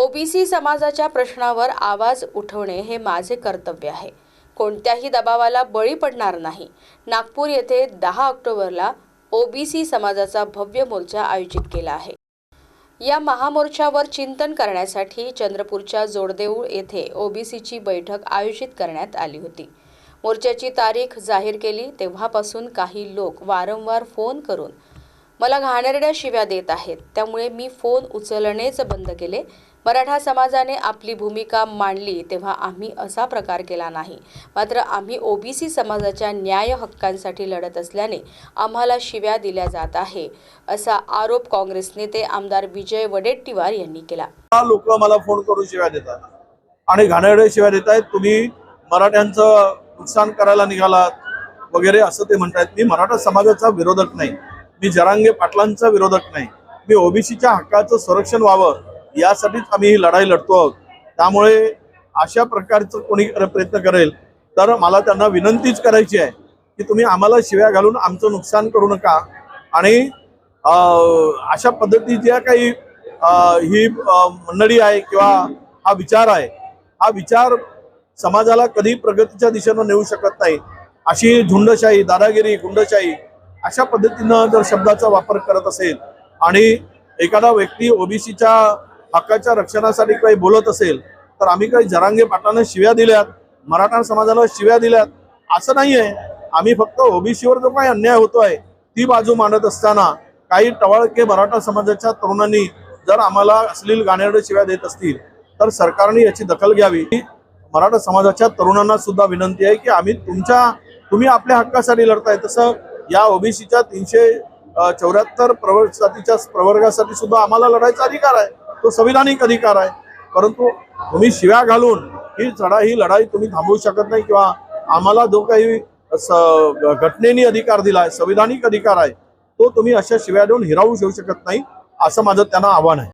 OBC समाजाच्या प्रश्नावर आवाज उठवणे हे माझे कर्तव्य आहे. कोणत्याही दबावाला बळी पडणार नाही. नागपूर येथे दहा ऑक्टोबरला ओबीसी समाजाचा भव्य मोर्चा आयोजित केला आहे. या महामोर्चावर चिंतन करण्यासाठी चंद्रपूरच्या जोडदेऊळ येथे ओबीसीची बैठक आयोजित करण्यात आली होती. मोर्चाची तारीख जाहीर केली तेव्हापासून काही लोक वारंवार फोन करून मला घाणेरड्या शिव्या देत आहेत. त्यामुळे मी फोन उचलणेच बंद केले. मराठा समाजाने आपली भूमिका मांडली तेव्हा आम्ही असा प्रकार केला नाही. मात्र आम्ही ओबीसी समाजाच्या न्याय हक्कांसाठी लढत असल्याने आम्हाला शिव्या दिल्या जात आहे असा आरोप काँग्रेस नेते आमदार विजय वडेट्टीवार यांनी केला. लोक मला फोन करून शिव्या देतात? आणि घाणेरडे शिव्या देत आहेत तुम्ही मराठ्यांचं नुकसान करायला निघालात वगैरे असं ते म्हणतात मी मराठा समाजाचा विरोधक नाही. मी जरांगे पाटलांचा विरोधक नाही. मी ओबीसीच्या हक्काचं संरक्षण व्हावं यासाठीच आम्ही ही लढाई लढतो आहोत. त्यामुळे अशा प्रकारचं कोणी प्रयत्न करेल तर मला त्यांना विनंतीच करायची आहे की तुम्ही आम्हाला शिव्या घालून आमचं नुकसान करू नका. आणि अशा पद्धती ज्या काही ही मंडळी आहे किंवा हा विचार आहे हा विचार समाजाला कधी प्रगतीच्या दिशेनं नेऊ शकत नाही. अशी झुंडशाही दादागिरी गुंडशाही अशा पद्धतीनं जर शब्दाचा वापर करत असेल आणि एखादा व्यक्ती ओबीसीच्या हक्काच्या रक्षणासाठी काही बोलत असेल तर आम्ही काही जरांगे पाटलांना शिव्या दिल्यात मराठा समाजाला शिव्या दिल्यात असं नाही आहे आम्ही फक्त ओबीसीवर जो काही अन्याय होतोय ती बाजू मांडत असताना काही टवाळके मराठा समाजाच्या तरुणांनी जर आम्हाला अश्लील गाण्याकडे शिव्या देत असतील तर सरकारने याची दखल घ्यावी. मराठा समाजाच्या तरुणांना सुद्धा विनंती आहे की आम्ही तुमच्या तुम्ही आपल्या हक्कासाठी लढताय तसं या ओबीसीच्या तीनशे चौऱ्याहत्तर प्रवर्ग जातीच्या प्रवर्गासाठी सुद्धा आम्हाला लढायचा अधिकार आहे. तो संविधानिक अधिकार आहे. परंतु तुम्ही शिव्या घालून ही चढा ही लढाई तुम्ही थांबवू शकत नाही किंवा आम्हाला जो काही स- अधिकार दिला आहे संविधानिक अधिकार आहे तो तुम्ही अशा शिव्या देऊन हिरावू घेऊ शकत नाही असं माझं त्यांना आव्हान आहे.